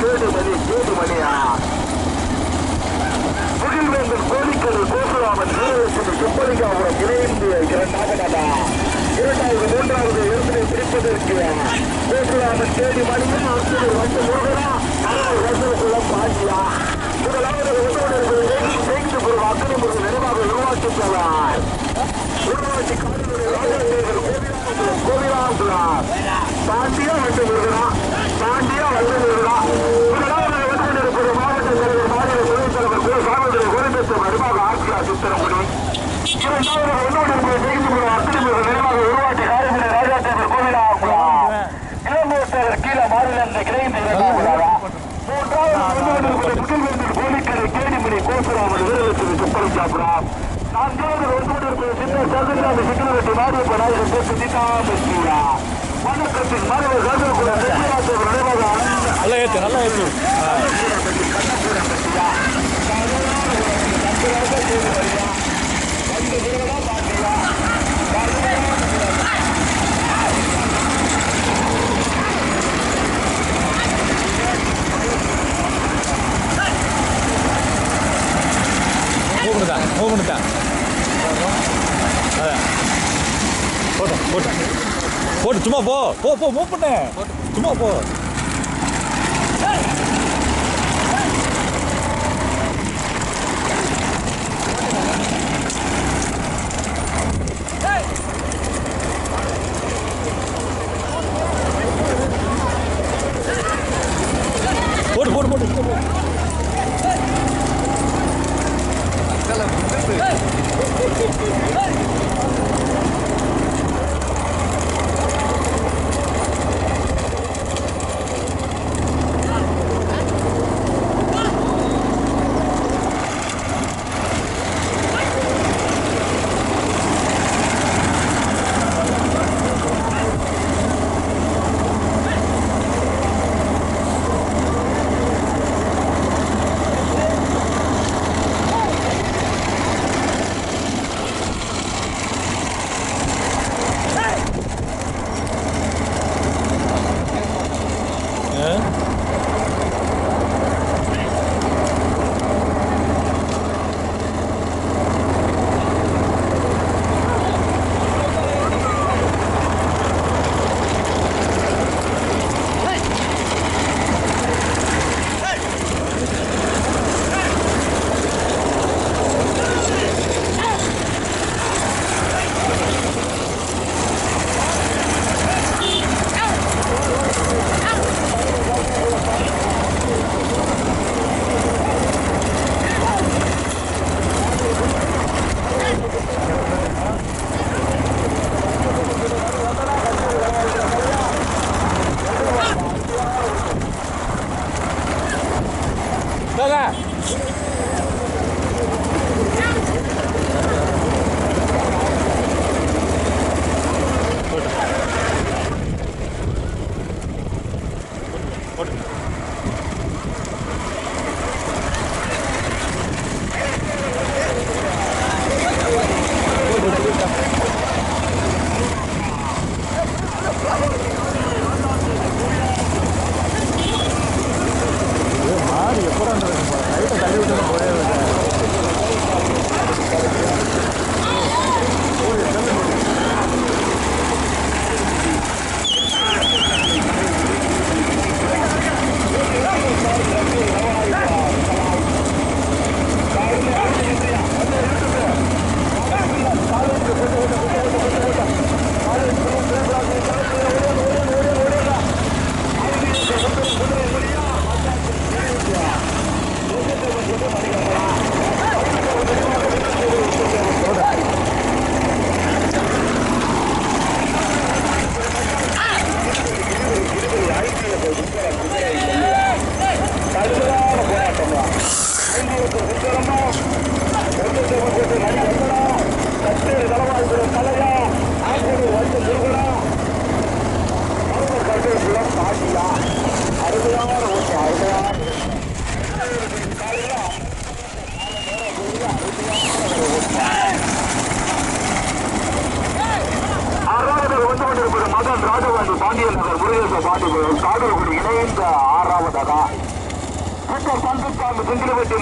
பேசுறாமன் மணி கேடு மணியா கோசுராமன் வீரலட்சுமி சுப்பலிகாபுரம் இணைந்து இரண்டாக நடா இரண்டாவது மூன்றாவது இடத்தினை பிடிப்பதற்கு கோசுராமன் தேடி மணியும் அர்த்தர் வந்து முருகனா? அருள் ரசகுலம் பாண்டியா முதலாவது ஒன்றோடு செய்து பொருள் அக்கறை முருகன் நினைவாக உருவாக்கி செல்வார் உருவாக்கி காடுகளை கோவிலாங்குளம் கோவிலாங்குளம் பாண்டியா வந்து முருகனா. பாண்டியா வந்து முருகனா முதலாவது வந்து கொண்டிருப்பது மாவட்ட தலைவர் மாநில துணைத் தலைவர் திரு சாமந்திர கோவிந்தத்தை வருமாக ஆட்சியா சித்திரப்படி இரண்டாவது ஒன்றோடு இருப்பது செய்து பொருள் அக்கறை முருகன் நினைவாக உருவாக்கி காடுகளை ராஜேந்திரன் கோவிலாங்குளம் இளம்பூத்தர் கீழே மாநில கிளைந்து இரண்டாவதாக மூன்றாவது வந்து கொண்டிருப்பது புகழ்வேந்தர் கோழிக்கரை கேடிமணி கோசுராமன் வீரலட்சுமி சுப்பரம் சாப்பிடாம் நான்காவது வந்து கொண்டிருப்பது சின்ன சதுராமி நாயகன் பேசு நிதாமஸ்ரீரா வணக்கத்தின் நினைவாக ஆனந்த நல்லா ஏற்று நல்லா ஏற்று மூவ் பண்ணிட்டான் மூவ் பண்ணிட்டான் அதான் போட்டோம் போட்டோம் போட்டு சும்மா போ. போ போ மூவ் பண்ணு. சும்மா போ. What?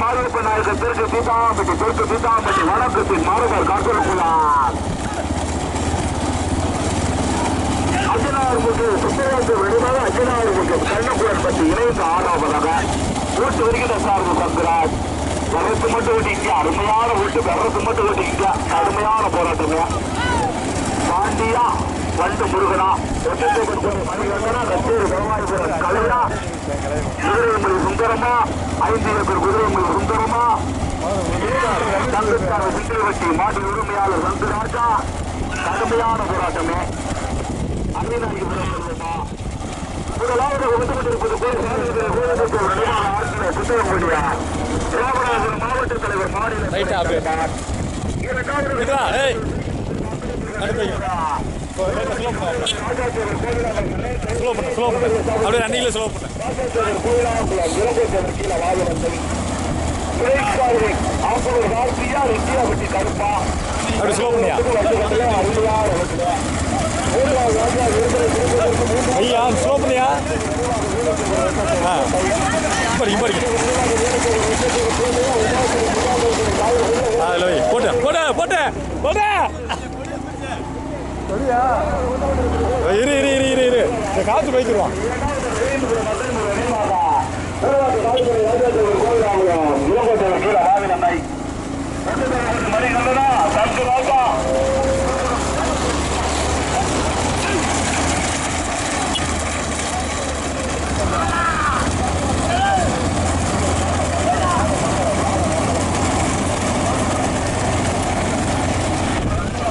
மாரியப்ப நாயக்கர் தெற்கு சீதாம்பட்டி தெற்கு சீதாம்பட்டி வடக்கத்தின் மாநகர் காத்திருக்கிறார் அஜினார் முட்டு சுப்பராஜ் வெளிமாக அஜினார் முட்டு கண்ணப்புடன் பற்றி இணைந்து ஆறாவதாக ஓட்டு வருகிற சார்பு சந்திராஜ் வரத்து மட்டும் ஓட்டிங்க அருமையான வீட்டு வரத்து மட்டும் ஓட்டிங்க அருமையான போராட்டங்க பாண்டியா வண்டு முருகனா கலையா குதிரைமொழி சுந்தரமா ஐந்து ஏக்கர் குதிரைமொழி சுந்தரமா தங்கத்தார சிங்கிலவட்டி மாட்டு உரிமையாளர் சந்துராஜா கடுமையான போராட்டமே. அன்னிநாயகபுரம் செல்வமா முதலாவது ஒதுக்கப்பட்டிருப்பது புத்தகம்படியா ராமநாதபுரம் மாவட்ட தலைவர் மாநில ஸ்லோ பண்ணு ஸ்லோ பண்ணு அப்படியே ரன்னிங்கில் ஸ்லோ பண்ணு அப்படி ஸ்லோ பண்ணியா ஐயா ஸ்லோ பண்ணியா ஆ இப்படி இப்படி அதில் வை போட்டு போட்டு இரு இரு இரு இரு இரு இந்த காற்று வைக்கிடுவான்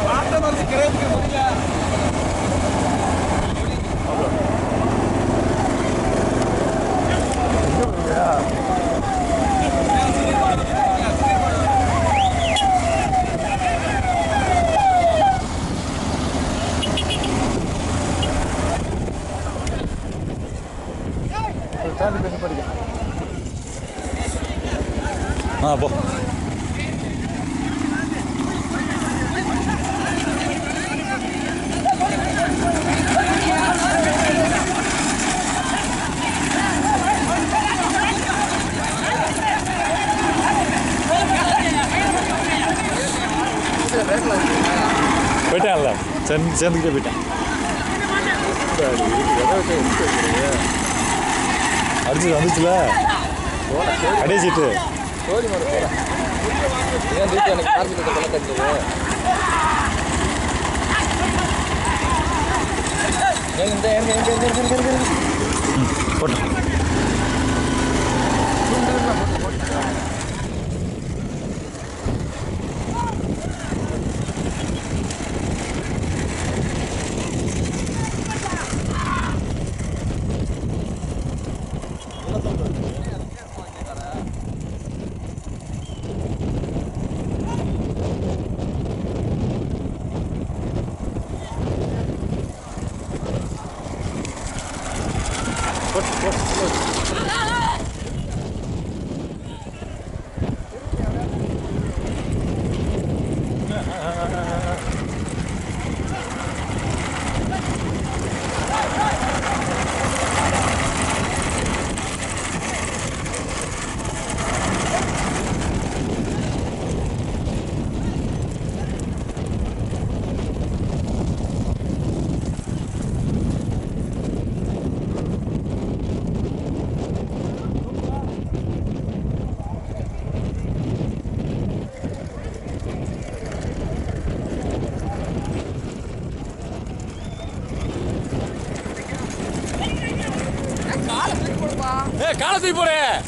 ஆ போயிட்டான்ல சேர்ந்து சேர்ந்துக்கிட்டே போயிட்டான். அடிச்சு வந்துச்சுல? அடிச்சிட்டு சோழி மரம் போல ஏன் தூக்கி எனக்கு கார்த்திகத்தை கொள்ள போட்டோம். いこれ。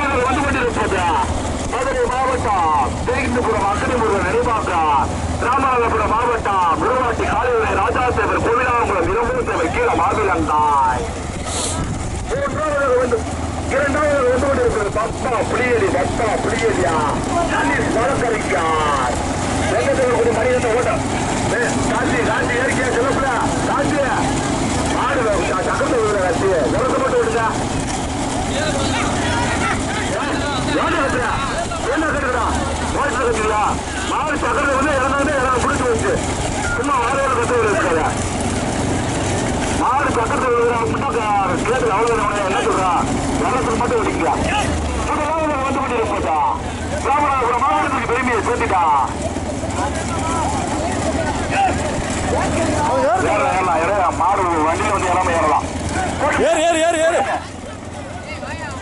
வாகனங்கள் வந்து கொண்டிருப்பது மதுரை மாவட்டம் திருகிந்தபுரம் அக்கடிபுரம் நெடுமாக்கம் ராமநாதபுரம் மாவட்டம் முருகாட்டி காலையுடைய ராஜாசேவர் கோவிலாங்குளம் இருபத்தேவர் கீழ மாவிலந்தாய் மூன்றாவது வந்து இரண்டாவது வந்து கொண்டிருக்கிறது பத்தா புளியடி பத்தா புளியடியா? சதீஷ் வழக்கறிஞர் வெங்கத்தில் கூட மணிகண்ட ஓட்டம் காஞ்சி காஞ்சி இயற்கையா சொல்லப்படா காஞ்சி. மாடு சக்கரத்தை விடுற காட்சி உலகப்பட்டு விடுங்க ஏன் கட்டுறா என்ன வந்து இறந்தவனே இறந்து பிடிச்சி வச்சு சும்மா மாடோட கத்து இருக்காத. மாடு பக்கத்துல கேட்டு அவ்வளவு என்ன சொல்றா? மட்டும் வடிக்கிறா. இதெல்லாம் வந்து பண்ணி போட்டா ராமநாதபுரம் மாவட்டத்துக்கு பெருமையை சேர்த்துட்டா. மாடு வண்டியில வந்து இறமை ஏறலாம். ஏறு ஏறு ஏறு.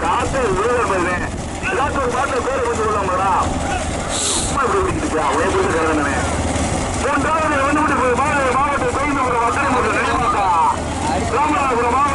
காசு உலகம் எல்லாத்தையும் ஒரு பாட்டில் பேர் கொஞ்சம் கொள்ளாமடா சும்மா இப்படி விட்டுக்கிட்டு அவனே கொடுத்து கருதானே மூன்றாவது வந்து மாவட்ட மாவட்ட செய்து மக்கள் ராமநாதபுரம்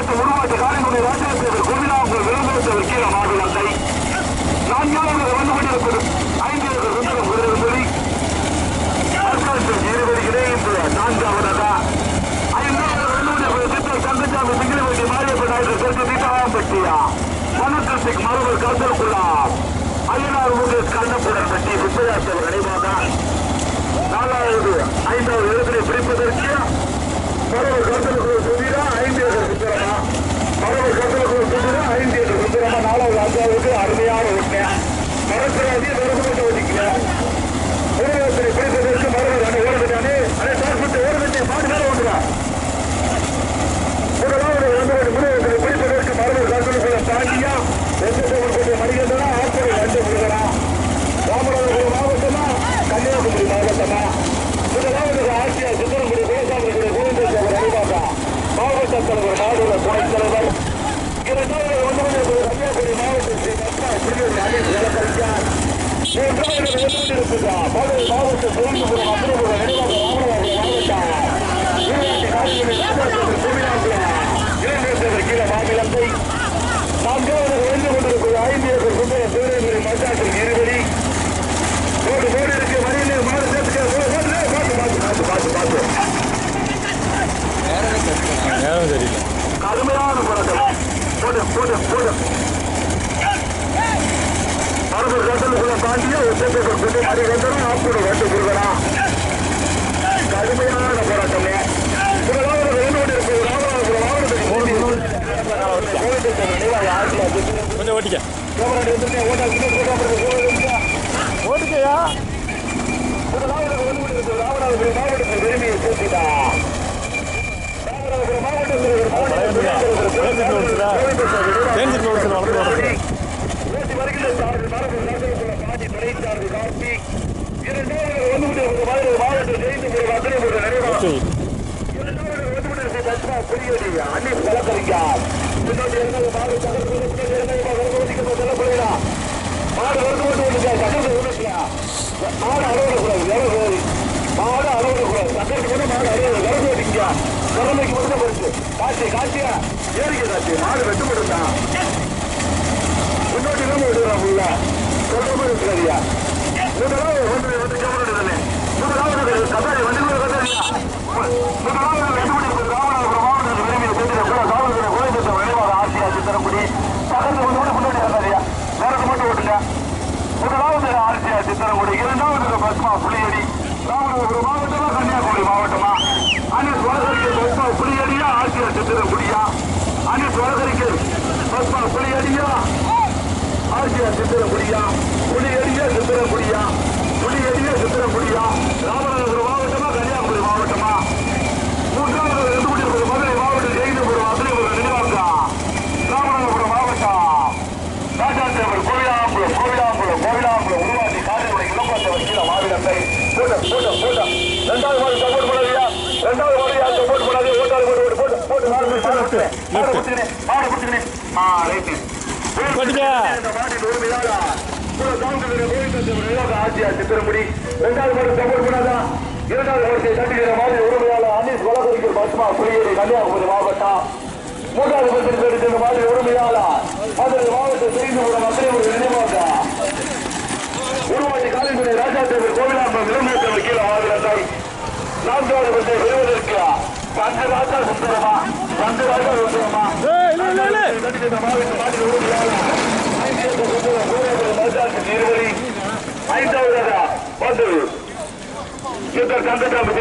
ஓட்டிக்க ஓட்டுக்கையா தெரிஞ்சிட்டு ஓடுச்சு வளர்த்து வளர்த்து இரண்டாவது மாடு அறுபது கூட இரவு மாடு அறுபது கூட சக்கரத்துக்கு மட்டும் மாடு அறுபது இரவு ஓட்டிங்க கடமைக்கு மட்டும் தான் போயிருக்கு காட்சி காட்சியா ஏறிக்கை காட்சி மாடு வெட்டு மட்டும் தரக்கூடிய இரண்டாவது இரண்டாவது பஸ்மா புலியடி ராமநாதபுரம் மாவட்டமா கன்னியாகுமரி மாவட்டமா? அன்னை சுவரகரிக்கு பஸ்மா புளியடியா ஆட்சியர் சித்திரக்குடியா அன்னை சுவரகரிக்கு பஸ்மா புளியடியா ஆட்சியர் சித்திரக்குடியா புளியடியா சித்திரக்குடியா புளியடியா சித்திரக்குடியா ராமநாதபுரம் மாவட்டமா கன்னியாகுமரி மாவட்டமா மூன்றாவது ரெண்டு கோடி ரூபாய் மதுரை மாவட்டம் ஜெயிந்தபுரம் அதிரிபுரம் நினைவாக்கா ராமநாதபுரம் மாவட்டம் ராஜாந்தேவர் கோவிலாம்புரம் கோவிலாம்புரம் கோவிலாம்புரம் உருவாக்கி காரினுடைய இளம்பட்ட வக்கீல மாவீரத்தை போட்ட போட்ட போட்ட ரெண்டாவது மாடு சப்போர்ட் பண்ணாதியா ரெண்டாவது மாடு யார் சப்போர்ட் பண்ணாதே ஓட்டாது போட்டு போட்டு போட்டு போட்டு மாடு மாடு குடுத்துறேன் மாடு குடுத்துக்கிறேன் மாடு குடுத்துக்கிறேன் ஆ ரைட்டு போட்டுக்க. இந்த மாட்டின் உரிமையாளா கூட தாமதத்தின் கோவிந்தேவர் நிலவ ஆட்சியா சித்திரமுடி ரெண்டாவது மாடு சப்போர்ட் பண்ணாதா இரண்டாவது வருஷத்தை தட்டுகிற மாதிரி உரிமையாளர் அனீஸ் வழக்கறிஞர் பத்மா புலியேரி கன்னியாகுமரி மாவட்டம் மூன்றாவது பத்திரிகை எடுத்த மாதிரி உரிமையாளர் மதுரை மாவட்ட செய்திபுரம் அத்திரைபுரம் நினைவாக உருவாக்கி கோவிலாம்பரம் கீழே நான்காவது பெறுவதற்கு அஞ்சு ராஜா சுந்தரமா அஞ்சு ராஜா சுந்தரமா ஏய், ஐந்தாவதாக கந்தராம